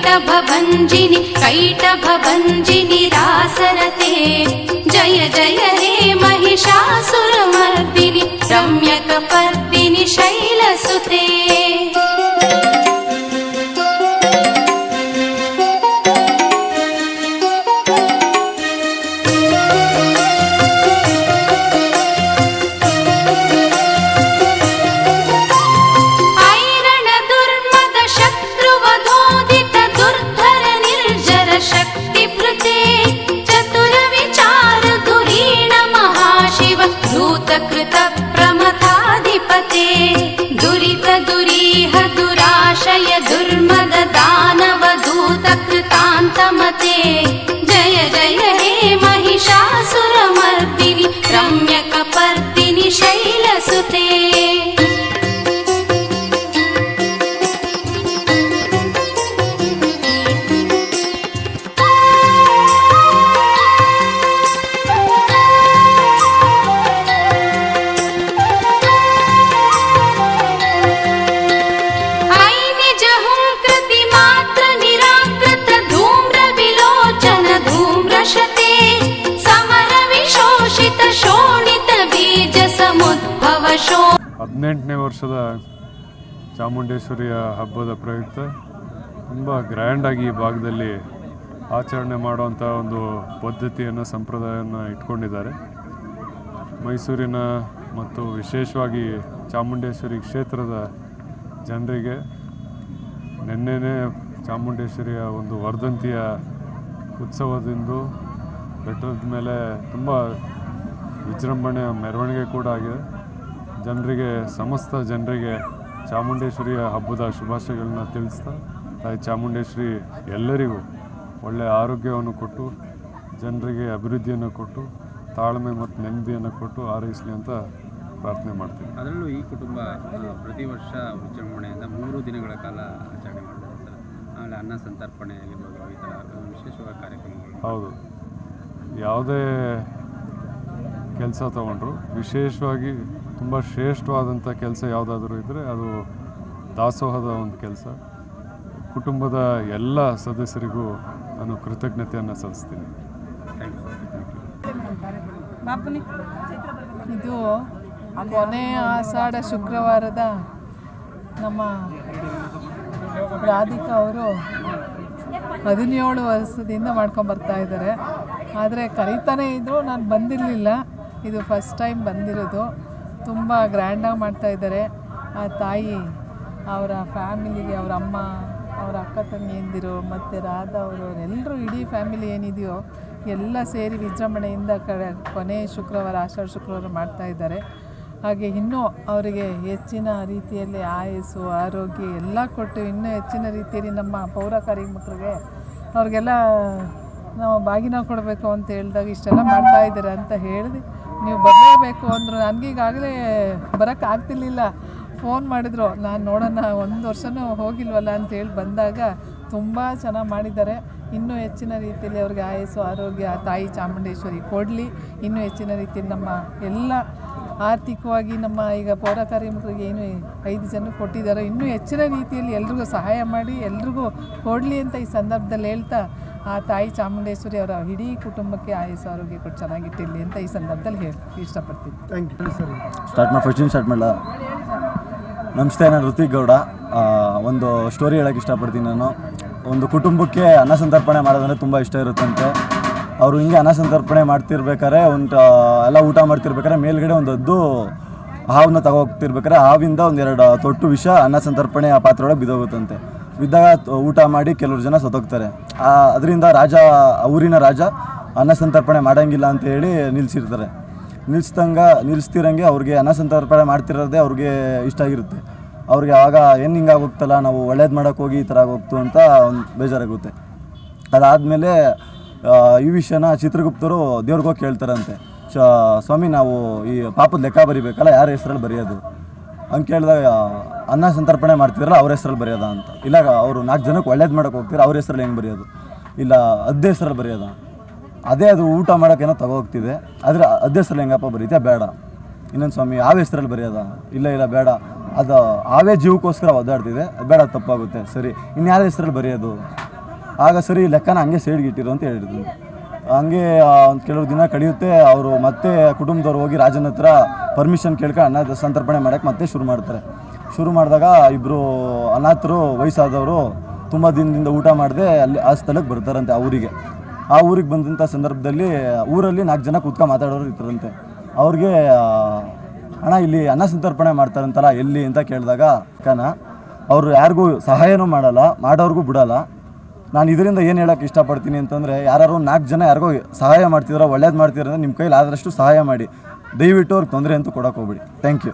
कैटभञ्जिनि कैटभञ्जिनि रासरते जय जय हे महिषासुरमर्दिनि रम्यकपर्दिनि शैलसुते दूत कृतान्तमते जय जय हे महिषासुरमर्दिनि रम्यकपर्दिनि शैलसुते ಹದಿನೆಂಟನೇ ವರ್ಷದ ಚಾಮುಂಡೇಶ್ವರಿಯ ಹಬ್ಬದ ಪ್ರಯುಕ್ತ ತುಂಬ ಗ್ರ್ಯಾಂಡಾಗಿ ಈ ಭಾಗದಲ್ಲಿ ಆಚರಣೆ ಮಾಡುವಂಥ ಒಂದು ಪದ್ಧತಿಯನ್ನು, ಸಂಪ್ರದಾಯವನ್ನು ಇಟ್ಕೊಂಡಿದ್ದಾರೆ. ಮೈಸೂರಿನ ಮತ್ತು ವಿಶೇಷವಾಗಿ ಚಾಮುಂಡೇಶ್ವರಿ ಕ್ಷೇತ್ರದ ಜನರಿಗೆ ನಿನ್ನೆನೇ ಚಾಮುಂಡೇಶ್ವರಿಯ ಒಂದು ವರ್ಧಂತಿಯ ಉತ್ಸವದಿಂದ ಬೆಟ್ಟದ ಮೇಲೆ ತುಂಬ ವಿಜೃಂಭಣೆಯ ಮೆರವಣಿಗೆ ಕೂಡ ಆಗಿದೆ. ಜನರಿಗೆ ಸಮಸ್ತ ಜನರಿಗೆ ಚಾಮುಂಡೇಶ್ವರಿಯ ಹಬ್ಬದ ಶುಭಾಶಯಗಳನ್ನ ತಿಳಿಸ್ತಾ ತಾಯಿ ಚಾಮುಂಡೇಶ್ವರಿ ಎಲ್ಲರಿಗೂ ಒಳ್ಳೆಯ ಆರೋಗ್ಯವನ್ನು ಕೊಟ್ಟು ಜನರಿಗೆ ಅಭಿವೃದ್ಧಿಯನ್ನು ಕೊಟ್ಟು ತಾಳ್ಮೆ ಮತ್ತು ನೆಮ್ಮದಿಯನ್ನು ಕೊಟ್ಟು ಆರೈಸಲಿ ಅಂತ ಪ್ರಾರ್ಥನೆ ಮಾಡ್ತೀವಿ ಅದರಲ್ಲೂ ಈ ಕುಟುಂಬ ಪ್ರತಿ ವರ್ಷ ವಿಜೃಂಭಣೆಯಿಂದ ಮೂರು ದಿನಗಳ ಕಾಲ ಆಚರಣೆ ಮಾಡ್ತಾರೆ ಸರ್. ಆಮೇಲೆ ಅನ್ನ ಸಂತರ್ಪಣೆ ಆಗಿರ್ಬೋದು ಈ ಥರ ವಿಶೇಷವಾದ ಕಾರ್ಯಕ್ರಮಗಳು. ಹೌದು. ಯಾವುದೇ ಕೆಲಸ ತಗೊಂಡ್ರು ವಿಶೇಷವಾಗಿ ತುಂಬ ಶ್ರೇಷ್ಠವಾದಂಥ ಕೆಲಸ ಯಾವುದಾದ್ರೂ ಇದ್ದರೆ ಅದು ದಾಸೋಹದ ಒಂದು ಕೆಲಸ. ಕುಟುಂಬದ ಎಲ್ಲ ಸದಸ್ಯರಿಗೂ ನಾನು ಕೃತಜ್ಞತೆಯನ್ನು ಸಲ್ಲಿಸ್ತೀನಿ. ಥ್ಯಾಂಕ್ ಯು ಇದು ಕೊನೆಯ ಆಷಾಢ ಶುಕ್ರವಾರದ ನಮ್ಮ ರಾಧಿಕಾ ಅವರು ಹದಿನೇಳು ವರ್ಷದಿಂದ ಮಾಡ್ಕೊಂಬರ್ತಾ ಇದ್ದಾರೆ. ಆದರೆ ಕರೀತಾನೆ ಇದ್ದರು ನಾನು ಬಂದಿರಲಿಲ್ಲ. ಇದು ಫಸ್ಟ್ ಟೈಮ್ ಬಂದಿರೋದು. ತುಂಬ ಗ್ರ್ಯಾಂಡಾಗಿ ಮಾಡ್ತಾಯಿದ್ದಾರೆ ಆ ತಾಯಿ, ಅವರ ಫ್ಯಾಮಿಲಿಗೆ, ಅವರ ಅಮ್ಮ, ಅವರ ಅಕ್ಕ ತಂಗಿಯಂದಿರು ಮತ್ತು ರಾಧಾ ಅವರು ಎಲ್ಲರೂ ಇಡೀ ಫ್ಯಾಮಿಲಿ ಏನಿದೆಯೋ, ಎಲ್ಲ ಸೇರಿ ವಿಜೃಂಭಣೆಯಿಂದ ಕಡೆ, ಕೊನೆ ಶುಕ್ರವಾರ, ಆಷಾಢ ಶುಕ್ರವಾರ ಮಾಡ್ತಾ ಇದ್ದಾರೆ. ಹಾಗೆ ಇನ್ನೂ ಅವರಿಗೆ ಹೆಚ್ಚಿನ ರೀತಿಯಲ್ಲಿ ಆಯಸ್ಸು, ಆರೋಗ್ಯ ಎಲ್ಲ ಕೊಟ್ಟು ಇನ್ನೂ ಹೆಚ್ಚಿನ ರೀತಿಯಲ್ಲಿ ನಮ್ಮ ಪೌರ ಕಾರ್ಮಿಕರಿಗೆ ಅವ್ರಿಗೆಲ್ಲ ನಾವು ಬಾಗಿನ ಕೊಡಬೇಕು ಅಂತ ಹೇಳಿದಾಗ ಇಷ್ಟೆಲ್ಲ ಮಾಡ್ತಾಯಿದ್ದಾರೆ ಅಂತ ಹೇಳಿದೆ ನೀವು ಬರಲೇಬೇಕು ಅಂದರು ನನಗೀಗಾಗಲೇ ಬರೋಕ್ಕೆ ಆಗ್ತಿರ್ಲಿಲ್ಲ. ಫೋನ್ ಮಾಡಿದರು, ನಾನು ನೋಡೋಣ ಒಂದು ವರ್ಷವೂ ಹೋಗಿಲ್ವಲ್ಲ ಅಂತ ಹೇಳಿ ಬಂದಾಗ ತುಂಬ ಚೆನ್ನಾಗಿ ಮಾಡಿದ್ದಾರೆ. ಇನ್ನೂ ಹೆಚ್ಚಿನ ರೀತಿಯಲ್ಲಿ ಅವ್ರಿಗೆ ಆಯಸ್ಸು, ಆರೋಗ್ಯ, ತಾಯಿ ಚಾಮುಂಡೇಶ್ವರಿ ಕೊಡಲಿ. ಇನ್ನೂ ಹೆಚ್ಚಿನ ರೀತಿಯಲ್ಲಿ ನಮ್ಮ ಎಲ್ಲ ಆರ್ಥಿಕವಾಗಿ ನಮ್ಮ ಈಗ ಪೌರ ಕಾರ್ಮಿಕರಿಗೆ ಏನು ಐದು ಜನ ಕೊಟ್ಟಿದ್ದಾರೆ ಇನ್ನೂ ಹೆಚ್ಚಿನ ರೀತಿಯಲ್ಲಿ ಎಲ್ರಿಗೂ ಸಹಾಯ ಮಾಡಿ, ಎಲ್ರಿಗೂ ಕೊಡಲಿ ಅಂತ ಈ ಸಂದರ್ಭದಲ್ಲಿ ಹೇಳ್ತಾ ಆ ತಾಯಿ ಚಾಮುಂಡೇಶ್ವರಿ ಅವರ ಇಡೀ ಕುಟುಂಬಕ್ಕೆ ಆಯಸ್ಸು ಆರೋಗ್ಯ ಕೊಟ್ಟು ಚೆನ್ನಾಗಿಟ್ಟಿರಲಿ ಅಂತ ಈ ಸಂದರ್ಭದಲ್ಲಿ ಹೇಳಿ ಇಷ್ಟಪಡ್ತೀನಿ. ಸ್ಟಾರ್ಟ್ ಮಾಡಿ ಫಸ್ಟಿಂದ ಸ್ಟಾರ್ಟ್ ಮಾಡಲ್ಲ ನಮಸ್ತೆ ನಾನು ಋತಿಕ್ ಗೌಡ. ಒಂದು ಸ್ಟೋರಿ ಹೇಳೋಕ್ಕೆ ಇಷ್ಟಪಡ್ತೀನಿ ನಾನು. ಒಂದು ಕುಟುಂಬಕ್ಕೆ ಅನ್ನ ಸಂತರ್ಪಣೆ ಮಾಡೋದಂದ್ರೆ ತುಂಬ ಇಷ್ಟ ಇರುತ್ತಂತೆ. ಅವರು ಹಿಂಗೆ ಅನ್ನ ಸಂತರ್ಪಣೆ ಮಾಡ್ತಿರ್ಬೇಕಾದ್ರೆ ಒಂದು ಎಲ್ಲ ಊಟ ಮಾಡ್ತಿರ್ಬೇಕಾದ್ರೆ ಮೇಲ್ಗಡೆ ಒಂದು ಹದ್ದು ಹಾವನ್ನ ತಗೋಗ್ತಿರ್ಬೇಕಾದ್ರೆ ಹಾವಿಂದ ಒಂದೆರಡು ತೊಟ್ಟು ವಿಷ ಅನ್ನ ಸಂತರ್ಪಣೆ ಆ ಪಾತ್ರೆ ಒಳಗೆ ಬಿದ್ದೋಗುತ್ತಂತೆ. ಬಿದ್ದಾಗ ಊಟ ಮಾಡಿ ಕೆಲವರು ಜನ ಸತ್ತೋಗ್ತಾರೆ. ಅದರಿಂದ ರಾಜ ಊರಿನ ರಾಜ ಅನ್ನ ಸಂತರ್ಪಣೆ ಮಾಡೋಂಗಿಲ್ಲ ಅಂತ ಹೇಳಿ ನಿಲ್ಲಿಸಿರ್ತಾರೆ ನಿಲ್ಲಿಸ್ದಂಗ ನಿಲ್ಲಿಸ್ತಿರಂಗೆ ಅವ್ರಿಗೆ ಅನ್ನ ಸಂತರ್ಪಣೆ ಮಾಡ್ತಿರೋದೇ ಅವ್ರಿಗೆ ಇಷ್ಟ ಆಗಿರುತ್ತೆ. ಅವ್ರಿಗೆ ಆವಾಗ ಏನು ಹಿಂಗಾಗೋಗ್ತಲ್ಲ ನಾವು ಒಳ್ಳೇದು ಮಾಡೋಕೆ ಹೋಗಿ ಈ ಥರ ಆಗೋಗ್ತು ಅಂತ ಒಂದು ಬೇಜಾರಾಗುತ್ತೆ. ಅದಾದಮೇಲೆ ಈ ವಿಷಯನ ಚಿತ್ರಗುಪ್ತರು ದೇವ್ರಿಗೋಗಿ ಕೇಳ್ತಾರಂತೆ. ಸ್ವಾಮಿ, ನಾವು ಈ ಪಾಪದ ಲೆಕ್ಕ ಬರಿಬೇಕಲ್ಲ, ಯಾರ ಹೆಸರಲ್ಲಿ ಬರೆಯೋದು? ಹಂಗೆ ಕೇಳಿದಾಗ ಅನ್ನ ಸಂತರ್ಪಣೆ ಮಾಡ್ತಿದ್ರಲ್ಲ, ಅವ್ರ ಹೆಸರಲ್ಲಿ ಬರೆಯೋದ ಅಂತ. ಇಲ್ಲ, ಅವರು ನಾಲ್ಕು ಜನಕ್ಕೆ ಒಳ್ಳೇದು ಮಾಡೋಕೆ ಹೋಗ್ತೀರ, ಅವ್ರ ಹೆಸರಲ್ಲಿ ಹೆಂಗೆ ಬರೆಯೋದು? ಇಲ್ಲ, ಅದ್ದ ಹೆಸರಲ್ಲಿ ಬರೆಯೋದ? ಅದೇ ಅದು ಊಟ ಮಾಡೋಕ್ಕೇನೋ ತಗೋಗ್ತಿದೆ, ಆದರೆ ಅದೇ ಹೆಸರಲ್ಲಿ ಹೆಂಗಪ್ಪ ಬರೀತೀಯ? ಬೇಡ. ಇನ್ನೊಂದು ಸ್ವಾಮಿ, ಯಾವ ಹೆಸರಲ್ಲಿ ಬರೆಯೋದ? ಇಲ್ಲ ಇಲ್ಲ, ಬೇಡ. ಅದು ಆವೇ ಜೀವಕ್ಕೋಸ್ಕರ ಒದ್ದಾಡ್ತಿದೆ ಬೇಡ ತಪ್ಪಾಗುತ್ತೆ. ಸರಿ ಇನ್ಯಾರ ಹೆಸರಲ್ಲಿ ಬರೆಯೋದು? ಆಗ ಸರಿ ಲೆಕ್ಕನ ಹಂಗೆ ಸೈಡ್ಗೆ ಅಂತ ಹೇಳಿದ್ರು. ಹಂಗೆ ಕೆಲವು ದಿನ ಕಳೆಯುತ್ತೆ ಅವರು ಮತ್ತೆ ಕುಟುಂಬದವ್ರು ಹೋಗಿ ರಾಜನ ಹತ್ರ ಪರ್ಮಿಷನ್ ಕೇಳ್ಕೊಂಡು ಅನ್ನ ಸಂತರ್ಪಣೆ ಮಾಡೋಕ್ಕೆ ಮತ್ತೆ ಶುರು ಮಾಡ್ತಾರೆ. ಶುರು ಮಾಡಿದಾಗ ಇಬ್ಬರು ಅನಾಥರು ವಯಸ್ಸಾದವರು ತುಂಬ ದಿನದಿಂದ ಊಟ ಮಾಡದೆ ಅಲ್ಲಿ ಆ ಸ್ಥಳಕ್ಕೆ ಬರ್ತಾರಂತೆ ಆ ಊರಿಗೆ. ಆ ಊರಿಗೆ ಬಂದಂಥ ಸಂದರ್ಭದಲ್ಲಿ ಊರಲ್ಲಿ ನಾಲ್ಕು ಜನ ಕೂತ್ಕೊಂಡು ಮಾತಾಡೋರು ಇರ್ತಾರಂತೆ ಅವ್ರಿಗೆ ಅಣ್ಣ ಇಲ್ಲಿ ಅನ್ನ ಸಂತರ್ಪಣೆ ಮಾಡ್ತಾರಂತಲ್ಲ, ಎಲ್ಲಿ? ಅಂತ ಕೇಳಿದಾಗ, ಕಣ, ಅವರು ಯಾರಿಗೂ ಸಹಾಯನೂ ಮಾಡಲ್ಲ, ಮಾಡೋರಿಗೂ ಬಿಡಲ್ಲ. ನಾನು ಇದರಿಂದ ಏನು ಹೇಳೋಕ್ಕೆ ಇಷ್ಟಪಡ್ತೀನಿ ಅಂತಂದರೆ ಯಾರು ನಾಲ್ಕು ಜನ ಯಾರಿಗೋ ಸಹಾಯ ಮಾಡ್ತಿದ್ರೋ, ಒಳ್ಳೇದು ಮಾಡ್ತಿದ್ರೆ ನಿಮ್ಮ ಕೈಲಿ ಆದಷ್ಟು ಸಹಾಯ ಮಾಡಿ. ದಯವಿಟ್ಟು ಅವ್ರಿಗೆ ತೊಂದರೆ ಅಂತೂ ಕೊಡೋಕೆ ಹೋಗ್ಬಿಡಿ. Thank you